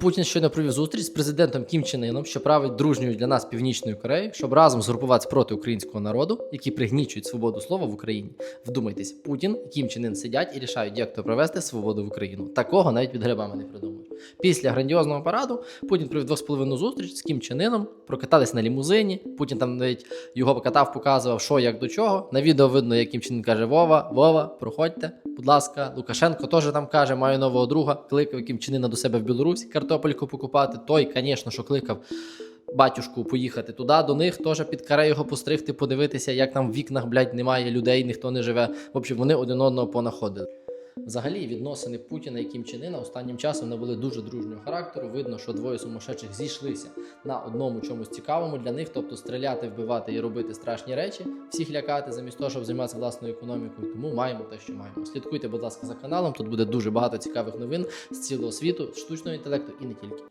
Путін щойно провів зустріч з президентом Кім Чен Іном, що править дружньою для нас північною Кореєю, щоб разом згрупуватися проти українського народу, які пригнічують свободу слова в Україні. Вдумайтесь, Путін і Кім Чен Ін сидять і рішають, як то провести свободу в Україну. Такого навіть під грибами не придумаєш. Після грандіозного параду Путін провів двохсполовинну зустріч з Кім Чен прокатались на лімузині. Путін там навіть його покатав, показував, що як до чого. На відео видно, як Кім Чен каже: Вова, Вова, проходьте, будь ласка. Лукашенко теж там каже, маю нового друга. Кликав Кім Чен Іна до себе в Білорусь картопельку покупати. Той, звісно, що кликав. Батюшку поїхати туди, до них теж під каре його постригти, подивитися, як там в вікнах, блядь, немає людей, ніхто не живе. В общем, вони один одного понаходили. Взагалі, відносини Путіна і Кім Чен Іна останнім часом не були дуже дружнього характеру. Видно, що двоє сумасшедших зійшлися на одному чомусь цікавому для них, тобто стріляти, вбивати і робити страшні речі, всіх лякати, замість того, щоб займатися власною економікою. Тому маємо те, що маємо. Слідкуйте, будь ласка, за каналом. Тут буде дуже багато цікавих новин з цілого світу, штучного інтелекту і не тільки.